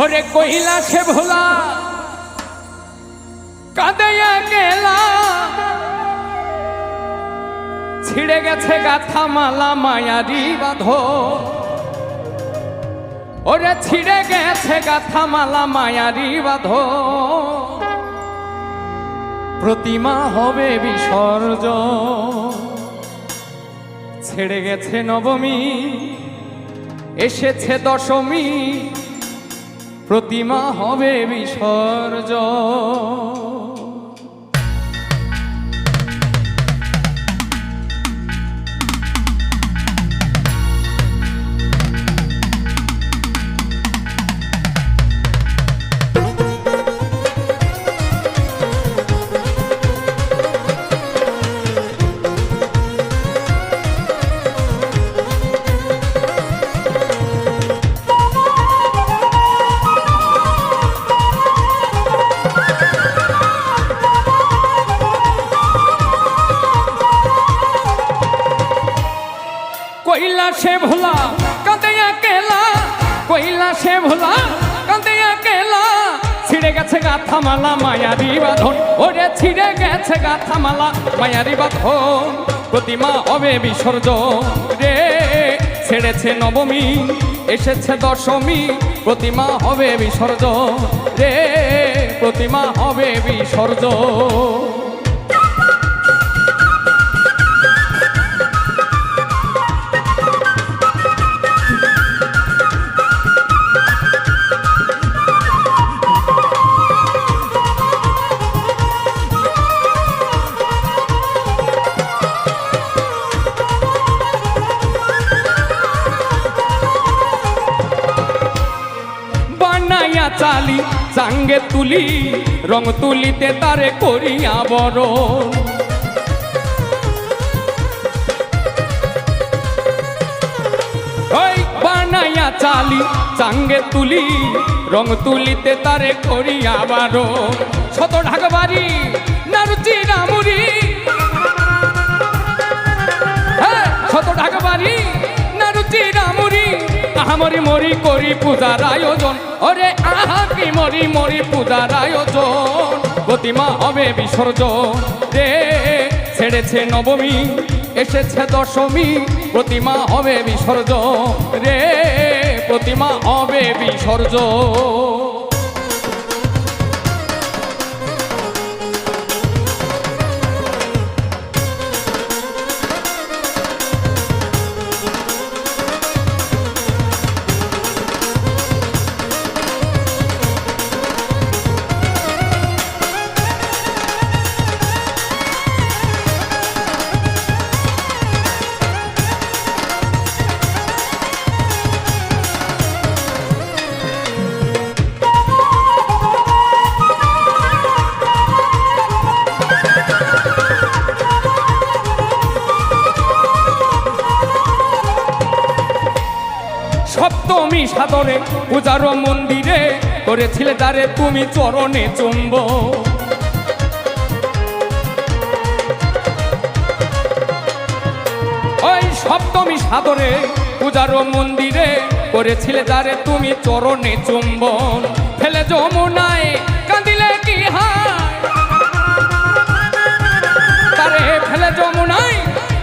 ওরে কইলা সে ভোলা কাঁদাইয়া গেলা ছিড়ে গেছে গাথা মালা মায়ারি বাঁধ। ওরে ছিড়ে গেছে গাথা মালা মায়ারি বাঁধ। প্রতিমা হবে বিসর্জ ছেড়ে গেছে নবমী, এসেছে দশমী। প্রতিমা হবে বিসর্জ কইলা সে ভোলা, কাঁদিয়া কেলা। কইলা সে ভোলা, কাঁদিয়া কেলা। ছিড়ে গেছে গাথা মালা মায়ারি বাঁধন। ওরে ছিড়ে গেছে গাথা মালা মায়ারি বাঁধন। প্রতিমা হবে বিসর্জন। রে, ছেড়েছে নবমী, এসেছে দশমী, প্রতিমা হবে বিসর্জন। রে, প্রতিমা হবে বিসর্জন। বানাইয়া চালি চাঙ্গে তুলি, রং তুলিতে তারে করিয়া ওই বানাইয়া চালি চাঙ্গে তুলি, রং তুলিতে তারে করিয়া বারো শত ঢাকবাড়ি নারুচি রামুরি আহামরি মরি করি পূজার আয়োজন। ওরে আহা, কি মরি মরি পূজার আয়োজন। প্রতিমা হবে বিসর্জন। রে, ছেড়েছে নবমী, এসেছে দশমী, প্রতিমা হবে বিসর্জন। রে, প্রতিমা হবে বিসর্জন। সপ্তমী সাদরে পূজার মন্দিরে করেছিলে তারে তুমি চরণে চুম্ব। ওই সপ্তমী সাদরে পূজার মন্দিরে করেছিলে তারে তুমি চরণে চুম্বন ফেলে যমুনায় কাঁদিলে কি হায়? তারে ফেলে যমুনায়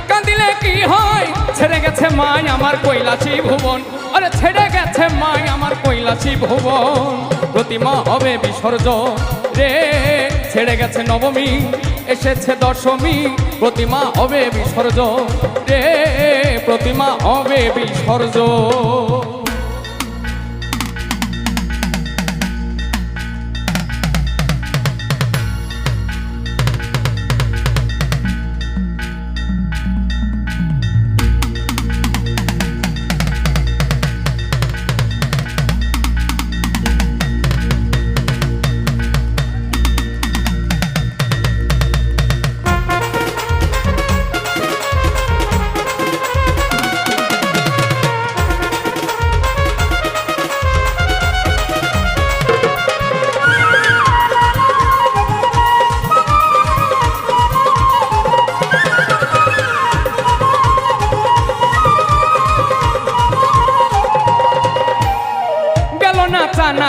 কাঁদিলে কি হয়? ছেড়ে গেছে মাই আমার কৈলাসী ভুবন। কৈলাসী ভুবন, প্রতিমা হবে বিসর্জন। রে, ছেড়ে গেছে নবমী, এসেছে দশমী, প্রতিমা হবে বিসর্জন। রে, প্রতিমা হবে বিসর্জন।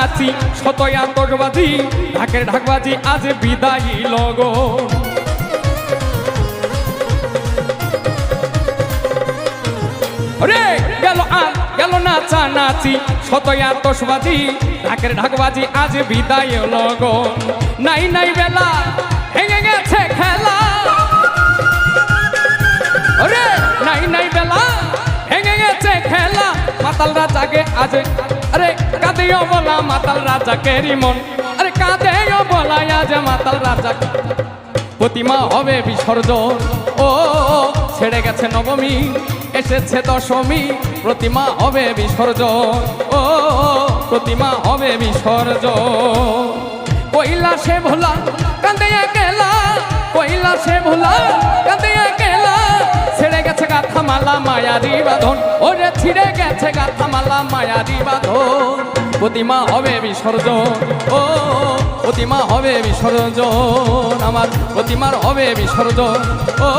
নাচানাচি শত আতসবাজি ঢাকের ঢাকবাজি আজ বিদায়ী লগন রে, গেল আর গেল নাচা নাচি শত আতসবাজি ঢাকের ঢাকবাজি আজ বিদায় লগন নাই নাই বেলা, ভেঙে গেছে খেলা। রে, নাই নাই বেলা, ভেঙে গেছে খেলা। মাতাল রাজাকে আজ, আরে কাঁদেও বলা মাতাল রাজাকে রিমন আরে কাঁদেও বলা আজ মাতাল রাজা। প্রতিমা হবে বিসর্জন। ও, ছেড়ে গেছে নবমী, এসেছে দশমী, প্রতিমা হবে বিসর্জন। ও, প্রতিমা হবে বিসর্জন। কৈলাসে ভোলা কান্দে কেলা কৈলাসে ভোলা কান্দে কেলা মালা মায়ারি বাঁধন ওরে ছিঁড়ে গেছে গাথা মালা মায়ারি বাঁধন প্রতিমা হবে বিসর্জন। ও, প্রতিমা হবে বিসর্জন। আমার প্রতিমার হবে বিসর্জন। ও,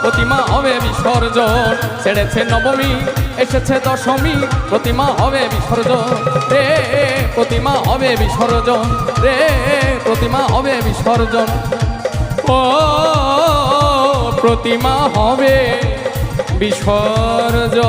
প্রতিমা হবে বিসর্জন। ছেড়েছে নবমী, এসেছে দশমী, প্রতিমা হবে বিসর্জন। রে, প্রতিমা হবে বিসর্জন। রে, প্রতিমা হবে বিসর্জন। ও, প্রতিমা হবে বিসর্জন।